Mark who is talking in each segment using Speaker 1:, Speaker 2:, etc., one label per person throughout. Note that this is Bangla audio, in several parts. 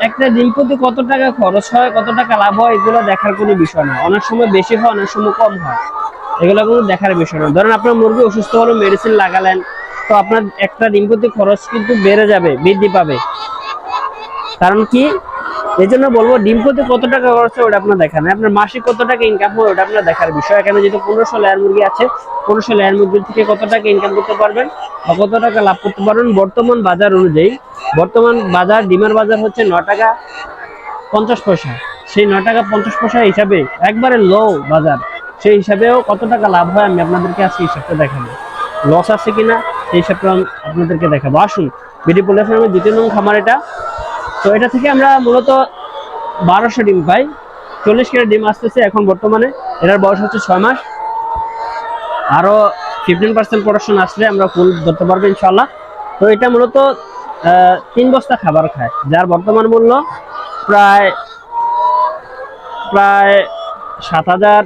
Speaker 1: একটা ডিম প্রতি কত টাকা খরচ হয়, কত টাকা লাভ হয়, এগুলো দেখার কোনো বিষয় না। অনেক সময় বেশি হয়, অনেক সময় কম হয়। এগুলো কোনো দেখার বিষয় না। ধরেন আপনার মুরগি অসুস্থ হলো মেডিসিন লাগালেন, তো আপনার একটা ডিম প্রতি খরচ কিন্তু বেড়ে যাবে, বৃদ্ধি পাবে। কারণ কি? এই জন্য বলব ডিম কত টাকা খরচ হয় ওটা আপনার দেখার নেই আপনার মাসিক কত টাকা ইনকাম হয় ওটা আপনার দেখার বিষয়। এখানে যেহেতু পনেরোশো লেয়ার মুরগি আছে, পনেরোশো লেয়ার মুরগি থেকে কত টাকা ইনকাম করতে পারবেন বা কত টাকা লাভ করতে পারবেন বর্তমান বাজার অনুযায়ী। বর্তমান বাজার, ডিমের বাজার হচ্ছে ন টাকা পঞ্চাশ পয়সা। সেই ন টাকা পঞ্চাশ পয়সা হিসাবে একবারে লো বাজার। সেই হিসাবেও কত টাকা লাভ হয় আমি আপনাদেরকে আজকে হিসাবটা দেখাবো। লস আছে কিনা সেই হিসাবটা আপনাদেরকে দেখাবো। আসুন, বিডি প্ল্যাটফর্মের দ্বিতীয় নং খামার এটা। তো এটা থেকে আমরা মূলত বারোশো ডিম পাই চল্লিশ কেজি ডিম আসতেছে এখন বর্তমানে। এটার বয়স হচ্ছে ছয় মাস। আরও ফিফটিন পার্সেন্ট প্রোডাকশন আসলে আমরা ফুল ধরতে পারব ইনশাল্লাহ তো এটা মূলত তিন বস্তা খাবার খায়, যার বর্তমান মূল্য প্রায় প্রায় সাত হাজার,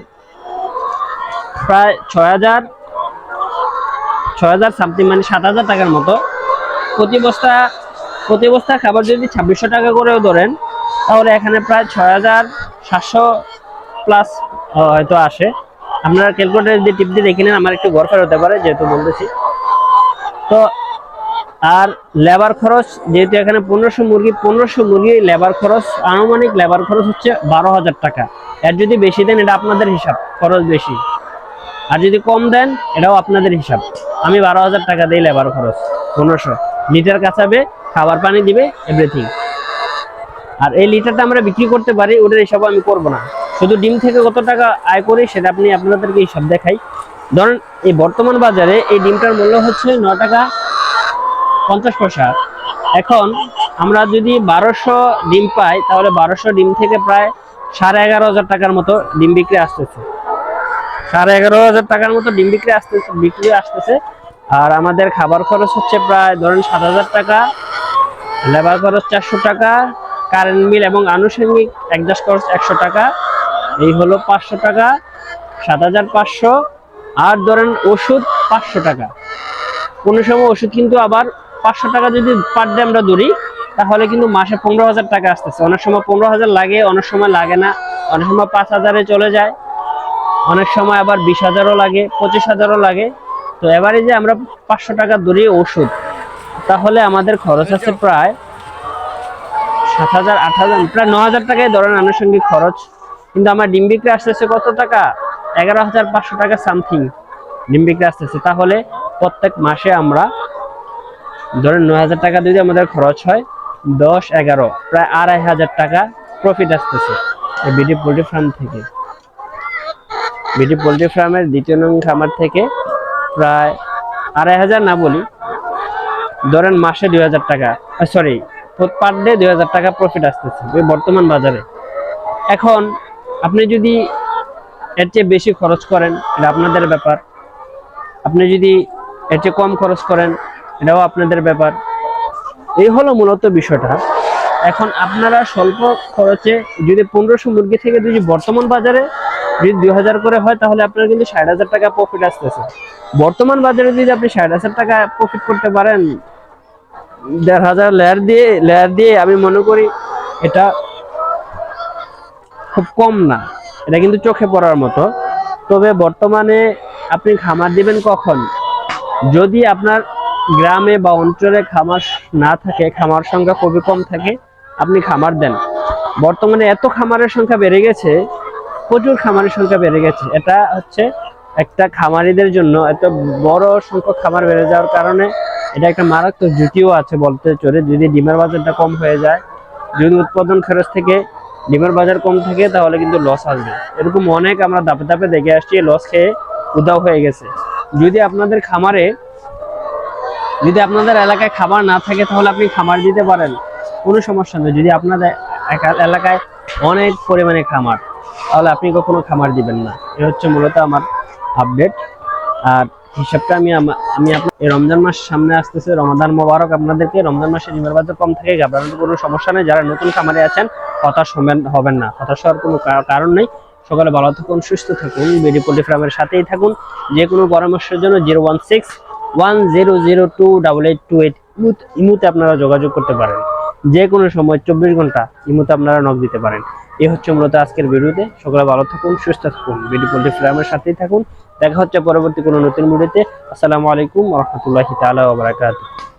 Speaker 1: প্রায় ছয় হাজার ছয় হাজার সামথিং মানে সাত হাজার টাকার মতো। প্রতি বস্তা প্রতি বস্তা খাবার যদি ছাব্বিশশো টাকা করেও ধরেন, তাহলে এখানে প্রায় ছয় হাজার সাতশো প্লাস হয়তো আসে। আপনারা ক্যালকুলেটার যদি টিপ দিয়ে দেখে নেন, আমার একটু ঘর হতে পারে, যেহেতু বলতেছি। তো, আর লেবার খরচ, যেহেতু এখানে পনেরোশো মুরগি পনেরোশো মুরগি লেবার খরচ, আনুমানিক লেবার খরচ হচ্ছে বারো হাজার টাকা। এর যদি বেশি দেন, এটা আপনাদের হিসাব, খরচ বেশি। আর যদি কম দেন, এটাও আপনাদের হিসাব। আমি বারো হাজার টাকা দিই লেবার খরচ, পনেরোশো। লিটার কাঁচাবে খাবার পানি দিবে এভরিথিং আর এই লিটারটা আমরা বিক্রি করতে পারি, ওটার হিসাব আমি করব না। শুধু ডিম থেকে কত টাকা আয় করি, সেটা আপনি আপনাদেরকে হিসাব দেখাই। ধরেন, এই বর্তমান বাজারে এই ডিমটার মূল্য হচ্ছে ন টাকা পঞ্চাশ পয়সা। এখন আমরা যদি বারোশো ডিম পাই, তাহলে বারোশো ডিম থেকে প্রায় সাড়ে এগারো হাজার টাকার মতো ডিম বিক্রি আসতেছে। সাড়ে এগারো হাজার টাকার মতো ডিম বিক্রি আসতেছে বিক্রি আসতেছে। আর আমাদের খাবার খরচ হচ্ছে প্রায়, ধরেন সাত হাজার টাকা। লেবার খরচ চারশো টাকা কারেন্ট বিল এবং আনুষঙ্গিক একজাস্ট খরচ একশো টাকা। এই হলো পাঁচশো টাকা, সাত হাজার পাঁচশো, আর ধরেন ওষুধ পাঁচশো টাকা। কোনো সময় ওষুধ কিন্তু আবার পাঁচশো টাকা যদি পার ডে আমরা ধরি, তাহলে কিন্তু মাসে পনেরো হাজার টাকা আসতেছে। অনেক সময় পনেরো হাজার লাগে, অনেক সময় লাগে না। অনেক সময় পাঁচ হাজারে চলে যায়। অনেক সময় আবার বিশ হাজারও লাগে, পঁচিশ হাজারও লাগে। তো এবারে যে আমরা পাঁচশো টাকা ধরি ওষুধ। তাহলে আমাদের খরচ আছে প্রায় সাত হাজার, আট হাজার, প্রায় ন হাজার টাকায় ধরেন আনুষঙ্গিক খরচ। কিন্তু আমার ডিম বিক্রি আসতেছে কত টাকা? এগারো হাজার পাঁচশো টাকা সামথিং ডিম বিক্রি আসতেছে। তাহলে প্রত্যেক মাসে আমরা ধরেন নয় হাজার টাকা যদি আমাদের খরচ হয়, দশ, এগারো, প্রায় আড়াই হাজার টাকা প্রফিট আসতেছে বিডি পোলট্রি ফার্ম থেকে। বিডি পোলট্রি ফার্মের দ্বিতীয় নং খামার থেকে প্রায় আড়াই হাজার না বলি ধরেন মাসে দুই হাজার টাকা। সরি পার ডে দুই হাজার টাকা প্রফিট আসতেছে বর্তমান বাজারে। এখন আপনি যদি এর চেয়ে বেশি খরচ করেন, এটা আপনাদের ব্যাপার। আপনি যদি এর চেয়ে কম খরচ করেন, এটাও আপনাদের ব্যাপার। এই হলো মূলত বিষয়টা। এখন আপনারা স্বল্প খরচে যদি পনেরোশো মুরগি থেকে যদি বর্তমান বাজারে যদি দুই হাজার করে হয়, তাহলে আপনার কিন্তু ষাট হাজার টাকা প্রফিট আসতেছে। বর্তমান বাজারে যদি আপনি ষাট হাজার টাকা প্রফিট করতে পারেন দেড় হাজার লেয়ার দিয়ে লেয়ার দিয়ে আমি মনে করি এটা খুব কম না। এটা কিন্তু চোখে পড়ার মতো। তবে বর্তমানে আপনি খামার দিবেন কখন? যদি আপনার গ্রামে বা অঞ্চলে খামার না থাকে, খামার সংখ্যা খুবই কম থাকে, আপনি খামার দেন। বর্তমানে এত খামারের সংখ্যা বেড়ে গেছে, প্রচুর খামারের সংখ্যা বেড়ে গেছে। এটা হচ্ছে একটা খামারিদের জন্য এত বড় সংখ্যক খামার বেড়ে যাওয়ার কারণে এটা একটা মারাত্মক ঝুঁকিও আছে বলতে চলে। যদি ডিমের বাজারটা কম হয়ে যায়, যদি উৎপাদন খরচ থেকে, ডিমের বাজার কম থাকে, তাহলে কিন্তু লস আসবে। এরকম অনেক আমরা দাপে ধাপে দেখে আসছি লস খেয়ে উদাও হয়ে গেছে। যদি আপনাদের খামারে, যদি আপনাদের এলাকায় খাবার না থাকে, তাহলে আপনি খামার দিতে পারেন। কোনো সমস্যা নেই। যদি আপনাদের এলাকায় অনেক পরিমাণে খামার, তাহলে আপনি কখনো খামার দিবেন না। এ হচ্ছে মূলত আমার আপডেট আর হিসাবটা আমি আমি আপনার রমজান মাস সামনে আসতেছে, রমাদান মোবারক আপনাদেরকে রমজান মাসে ডিমের বাজার কম থাকে ঘাবড়ানোর কোনো সমস্যা নেই, যারা নতুন খামারে আছেন হতাশ হবেন হবেন না। হতাশ হওয়ার কোনো কারণ নেই। সকালে ভালো থাকুন, সুস্থ থাকুন, বেডি পোল্ট্রি ফার্মের সাথেই থাকুন। যে কোনো পরামর্শের জন্য zero one six one zero zero two double eight two eight ইমুতে আপনারা যোগাযোগ করতে পারেন। যে কোনো সময় চব্বিশ ঘণ্টা ইমুতে আপনারা নক দিতে পারেন। এই হচ্ছে মূলত আজকের ভিডিওতে। সকলে ভালো থাকুন, সুস্থ থাকুন। ভিডিও পোল্ট্রি ফ্রামের সাথেই থাকুন। দেখা হচ্ছে পরবর্তী কোনো নতুন ভিডিওতে। আসসালামু আলাইকুম রহমতুল্লাহি তালা ওয়া বারাকাতুহু।